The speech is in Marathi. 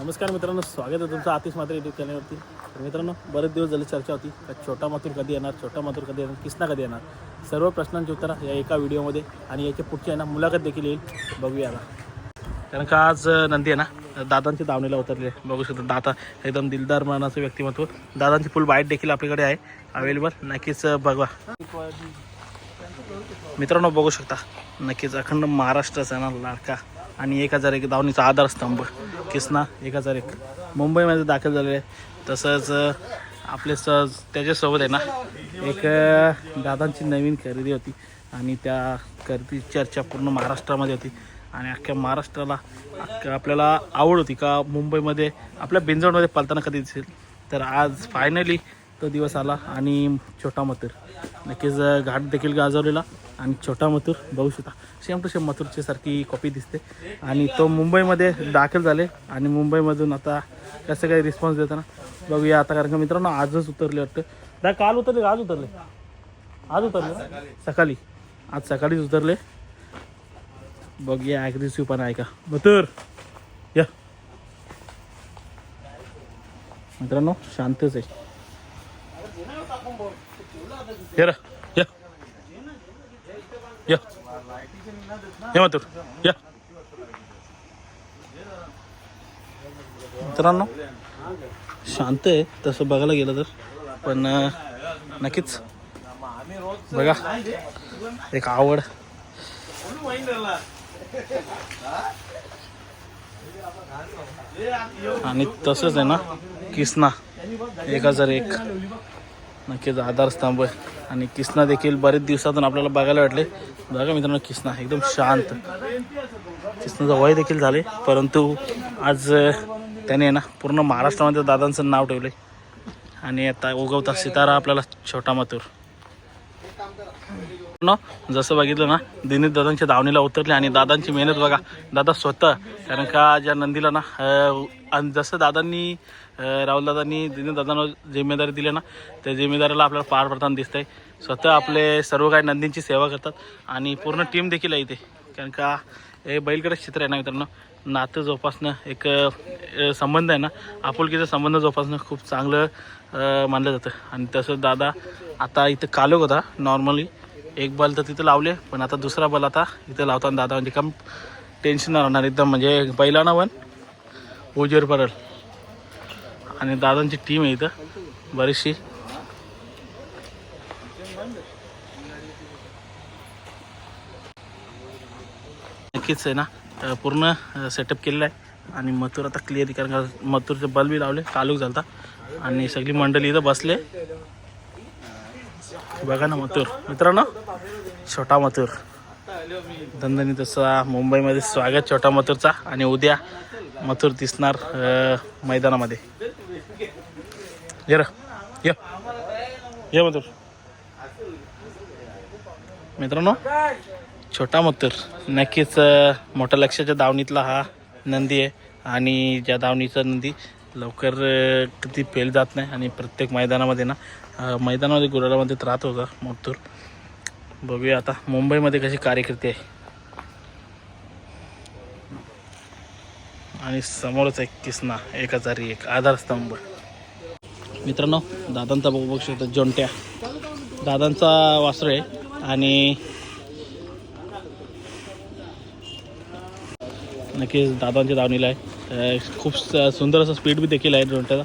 नमस्कार मित्रांनो स्वागत आहे तुमचं आतिश मात्र युट्यूब चॅनलवरती तर मित्रांनो बरेच दिवस झाले चर्चा होती का छोटा मातूर कधी येणार छोटा मातूर कधी येणार किसना कधी येणार? सर्व प्रश्नांची उत्तरं या एका व्हिडिओमध्ये आणि याच्या पुढची आहे ना मुलाखत देखील येईल. बघूया ना कारण का आज नंदी आहे ना दादांच्या दावणीला उतरले. बघू शकता दादा एकदम दिलदार मनाचं व्यक्तिमत्व. दादांची फुल बाईट देखील आपल्याकडे आहे. अवेलेबल नक्कीच बघवा. मित्रांनो बघू शकता नक्कीच अखंड महाराष्ट्राचा ना लाडका. आणि एक हजार एक धावणीचा आधारस्तंभ. किसना एक हजार एक. मुंबईमध्ये दाखल झालेले आहे. तसंच आपले सहज त्याच्यासोबत आहे ना एक दादांची नवीन खरेदी होती आणि त्या खरेदी चर्चा पूर्ण महाराष्ट्रामध्ये होती. आणि अख्ख्या महाराष्ट्राला अख्ख्या आपल्याला आवड होती का मुंबईमध्ये आपल्या बिंजवडमध्ये पलताना कधी दिसेल? तर आज फायनली तो दिवस आला आणि छोटा मथुर. नक्कीच घाट देखील गाजवलेला. आणि छोटा मथुर बघू शकता. सेम टू सेम मथुरची सारखी कॉपी दिसते. आणि तो मुंबईमध्ये दाखल झाले आणि मुंबईमधून आता कसं काही रिस्पॉन्स देताना बघूया आता कारण का मित्रांनो आजच उतरले वाटतं. दा काल उतरले आज उतरले. आज उतरले सकाळी. आज सकाळीच उतरले. बघूया ॲग्रेसिव्ह पण आहे का? मथुर या. मित्रांनो शांतच आहे. या. या ये या. मित्रांनो शांत आहे. तसं बघायला गेलं तर. पण नक्कीच. बघा. एक आवड. आणि तसंच आहे ना किसना. एक हजार एक. नक्कीच आधारस्तंभ आहे. आणि किसना देखील बरेच दिवसातून आपल्याला बघायला वाटले बघा मित्रांनो किसना एकदम शांत. किसनाचं वय देखील झाले परंतु आज त्याने आहे ना पूर्ण महाराष्ट्रामध्ये दादांचं नाव ठेवले आणि आता उगवता सितारा आपल्याला छोटा मातूर जसं बघितलं ना दिनीत दादांच्या दावणीला उतरले आणि दादांची मेहनत बघा दादा स्वतः कारण का ज्या नंदीला ना आणि जसं दादांनी राहुलदादांनी राहुल दादांनी दिनीत दादांना जिम्मेदारी दिली ना त्या जिम्मेदारीला आपल्याला पार पडताना दिसतंय. स्वतः आपले सर्व काही नंदींची सेवा करतात आणि पूर्ण टीम देखील आहे इथे. कारण का हे बैलकडे चित्र आहे ना मित्रांनो नातं जोपासणं एक संबंध आहे ना आपुलकीचा संबंध जोपासणं खूप चांगलं मानलं जातं. आणि तसं दादा आता इथं कालोक होता नॉर्मली एक बल तर तिथं लावले पण आता दुसरा बल आता इथं लावताना दादा म्हणजे कम टेन्शन नाही राहणार एकदम म्हणजे बैलाना पण ओजेर पडल. आणि दादांची टीम आहे इथं बरीचशी. नक्कीच आहे ना पूर्ण सेटअप केलेला आहे. आणि मथुर आता क्लिअर कारण का मथुरचे बल लावले चालू झालता. आणि सगळी मंडळी इथं बसले. बघा ना मथुर. मित्रांनो छोटा मथुर. धंदानी तसा मुंबईमध्ये स्वागत छोटा मथुरचा. आणि उद्या मथुर दिसणार मैदानामध्ये. ये र. ये. ये मथुर. मित्रांनो छोटा मथुर. नक्कीच मोठ्या लक्षाच्या दावणीतला हा नंदी आहे. आणि ज्या दावणीचा नंदी लवकर कधी फेल जात नाही आणि प्रत्येक मैदानामध्ये ना मैदानामध्ये गुराळामध्ये त्रास होता मोतूर बघूया आता मुंबईमध्ये कशी कार्यकर्ते आहे. आणि समोरच एक किसना एक हजार एक आधारस्तंभ मित्रांनो दादांचा बघू बघू शकतो जोंट्या. दादांचा वासरू आहे आणि नक्कीच दादांच्या दावणीला आहे. खूप स- सुंदर असं स्पीड बी देखील आहे जोंट्याचा